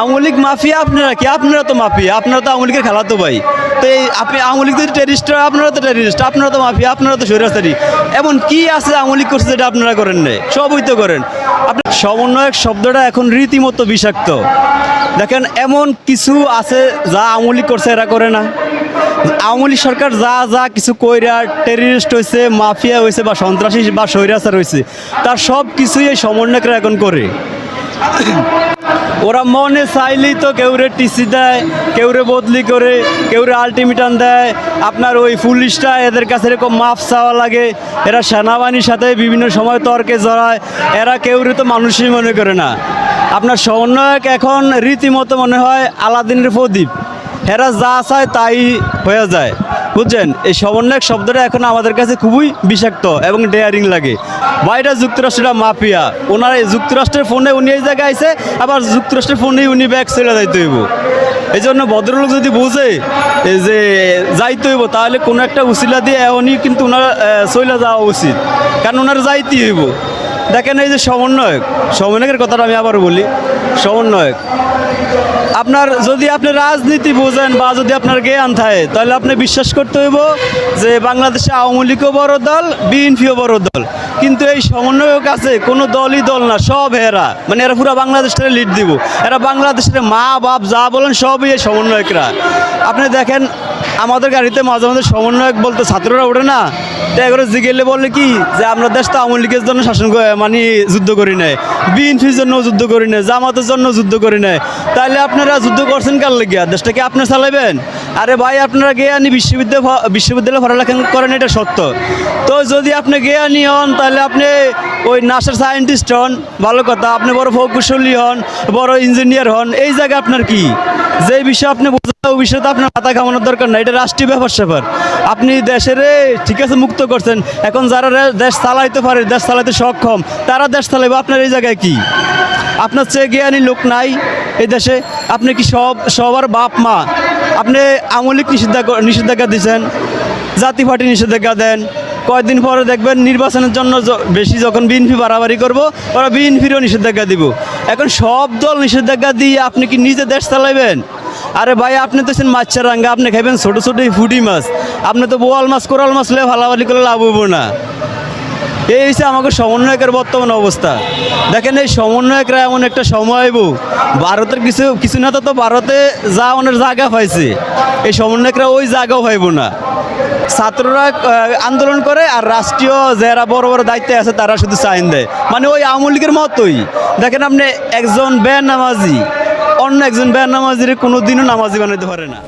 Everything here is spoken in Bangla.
আওয়ামী লীগ মাফিয়া আপনারা কি? আপনারা তো মাফিয়া, আপনারা তো আওয়ামী লীগের খেলাতো ভাই। তো এই আপনি আওয়ামী লীগ টেরিস্ট আপনারা তো টেরিস্ট আপনারা তো মাফিয়া, আপনারা তো স্বৈরাচারী এমন কি আছে আওয়ামী লীগ করছে যেটা আপনারা করেন না সবই তো করেন। আপনার সমন্বয়ক শব্দটা এখন রীতিমতো বিষাক্ত। দেখেন, এমন কিছু আছে যা আওয়ামী লীগ করছে, এরা করে না। আওয়ামী লীগ সরকার যা যা কিছু কইরা টেরিস্ট হয়েছে মাফিয়া হয়েছে বা সন্ত্রাসী, বা স্বৈরাচার হয়েছে তার সব কিছুই এই সমন্বয়করা এখন করে। ওরা মনে চাইলেই তো কেউরে টিসি দেয়, কেউরে বদলি করে, কেউরে আলটিমেটাম দেয়। আপনার ওই পুলিশটা এদের কাছে এরকম মাফ চাওয়া লাগে। এরা সেনাবাহিনীর সাথে বিভিন্ন সময় তর্কে জড়ায়। এরা কেউরে তো মানুষই মনে করে না। আপনার সমন্বয়ক এখন রীতিমতো মনে হয় আলাদিনের প্রদীপ। এরা যা চায় তাই হয়ে যায়। বুঝছেন? এই সমন্বয়ক শব্দটা এখন আমাদের কাছে খুবই বিষাক্ত এবং ডেয়ারিং লাগে। বাইরে যুক্তরাষ্ট্রটা মাফিয়া। ওনার এই যুক্তরাষ্ট্রের ফোনে উনি এই জায়গায় আইসে আবার যুক্তরাষ্ট্রের ফোনেই উনি ব্যাগ ছেড়ে যাইতে হইব। এই জন্য ভদ্রলোক যদি বুঝে যে যাইতে হইব, তাহলে কোনো একটা উসিলা দিয়ে এমনই কিন্তু ওনার চলে যাওয়া উচিত। কারণ ওনার যাইতে হইব। দেখেন এই যে সমন্বয়ক। সমন্বয়কের কথাটা আমি আবার বলি। সমন্বয়ক। আপনার যদি আপনি রাজনীতি বোঝেন বা যদি আপনার জ্ঞান থাকে, তাহলে আপনি বিশ্বাস করতে হইব যে বাংলাদেশে আওয়ামী লীগও বড় দল, বিএনপিও বড় দল। কিন্তু এই সমন্বয়ক আছে, কোনো দলই দল না, সব এরা। মানে এরা পুরো বাংলাদেশটা লিড দিব। এরা বাংলাদেশের মা, বাপ, যা বলেন সবই এই সমন্বয়করা। আপনি দেখেন, আমাদের গাড়িতে মাঝে মাঝে সমন্বয়ক বলতে ছাত্ররা ওঠে না। তো এগুলো জিগেলে বলে কি, যে আমরা দেশ তো আওয়ামী লীগের জন্য শাসন করে- মানে যুদ্ধ করি নাই। বিএনপির জন্য যুদ্ধ করি নেয় জামাতের জন্য যুদ্ধ করি নেয় তাহলে আপনারা যুদ্ধ করছেন কার লেগিয়া? দেশটা কি আপনি চালাবেন আরে ভাই, আপনারা জ্ঞানী বিশ্ববিদ্যালয় ভ- বিশ্ববিদ্যালয়ে পড়ালেখা করেন, এটা সত্য। তো যদি আপনি জ্ঞানী হন, তাহলে আপনি ওই নাসার সায়েন্টিস্ট হন, ভালো কথা। আপনি বড় প্রকৌশলী হন, বড় ইঞ্জিনিয়ার হন। এই জায়গায় আপনার কি? যে বিষয়ে আপনি বোঝা ওই বিষয়ে তো আপনার মাথা কামানোর দরকার নাই। এটা রাষ্ট্রীয় ব্যাপার স্যাপার। আপনি দেশের ঠিক আছে মুক্ত করছেন। এখন যারা দেশ চালাইতে পারে, দেশ চালাইতে সক্ষম, তারা দেশ চালাইবে। আপনার এই জায়গায় কি? আপনার চেয়ে জ্ঞানী লোক নাই এই দেশে। আপনি কি সব, সবার বাপ মা? আপনি আমলিক নিষেধাজ্ঞা নিষেধাজ্ঞা দিচ্ছেন, জাতি পার্টি নিষেধাজ্ঞা দেন। কয়েকদিন পরে দেখবেন নির্বাচনের জন্য বেশি যখন বিএনপি বাড়াবাড়ি করব, ওরা বিএনপিরও নিষেধাজ্ঞা দিব। এখন সব দল নিষেধাজ্ঞা দিয়ে আপনি কি নিজে দেশ চালাইবেন? আরে ভাই, আপনি তো মাছের রাঙ্গা আপনি খাইবেন ছোটো ছোটো ফুটি মাছ। আপনি তো বোয়াল মাছ, কোরাল মাছ লে ভালাভালি করে লাভ হইব না। এই হচ্ছে আমাকে সমন্বয়কের বর্তমান অবস্থা। দেখেন এই সমন্বয়করা এমন একটা সময় আইব, ভারতের কিছু কিছু না তো ভারতে যা অনেক জায়গা পাইছে। এই সমন্বয়করা ওই জায়গাও পাইব না। ছাত্ররা আন্দোলন করে আর রাষ্ট্রীয় যারা বড় বড় দায়িত্বে আছে তারা শুধু সাইন দেয়। মানে ওই আওয়ামী লীগের মতোই। দেখেন আপনি একজন বেনামাজি, অন্য একজন বেনামাজির কোনো দিনও নামাজি বানাইতে পারে না।